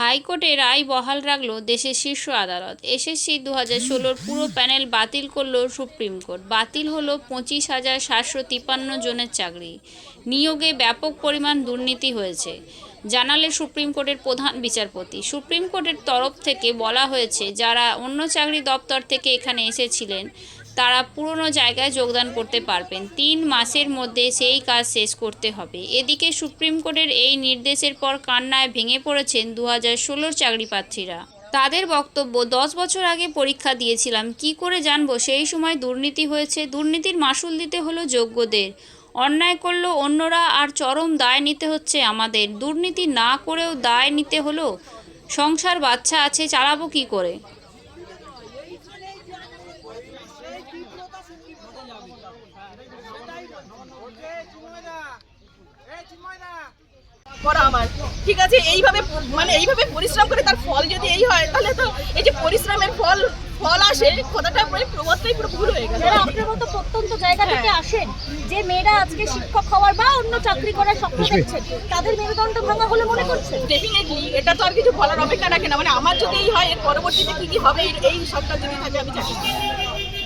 হাইকোর্টে রায় বহাল রাখল দেশের শীর্ষ আদালত। এসএসসি দু হাজার ষোলোর পুরো প্যানেল বাতিল করল সুপ্রিম কোর্ট। বাতিল হলো পঁচিশ হাজার সাতশো তিপ্পান্ন জনের চাকরি। নিয়োগে ব্যাপক পরিমাণ দুর্নীতি হয়েছে। জানালে সুপ্রিম কোর্টের প্রধান বিচারপতি। সুপ্রিম কোর্টের তরফ থেকে বলা হয়েছে, যারা অন্য চাকরি দপ্তর থেকে এখানে এসেছিলেন তারা পুরনো জায়গায় যোগদান করতে পারবেন। তিন মাসের মধ্যে সেই কাজ শেষ করতে হবে। এদিকে সুপ্রিম কোর্টের এই নির্দেশের পর কান্নায় ভেঙে পড়েছেন দু হাজার ষোলোর চাকরিপ্রার্থীরা তাদের বক্তব্য, দশ বছর আগে পরীক্ষা দিয়েছিলাম। কি করে জানব? সেই সময় দুর্নীতি হয়েছে। দুর্নীতির মাসুল দিতে হলো যোগ্যদের। অন্যায় করল অন্যরা আর চরম দায় নিতে হচ্ছে আমাদের। দুর্নীতি না করেও দায় নিতে হলো? সংসার বাচ্চা আছে, চালাবো কি করে? করা আমার। ঠিক আছে এইভাবে মানে এইভাবে পরিশ্রম করে তার ফল যদি এই হয় তাহলে তো এই যে পরিশ্রমের ফল ফল আসে কথাটা মানে প্রবাদটাই পুরো ভুল হয়ে গেল। আপনার মতো প্রত্যন্ত জায়গা থেকে আসেন যে মেয়েরা আজকে শিক্ষক হওয়ার বা অন্য চাকরি করার স্বপ্ন দেখছেন তাদের মেরুদণ্ড ভাঙা বলে মনে করছেন? ডেফিনেটলি এটা তো আর কিছু বলার অপেক্ষা রাখে না। মানে আমার যদি এই হয় এর পরবর্তীতে কি কি হবে এই- এই সবটা যদি থাকে আমি জানি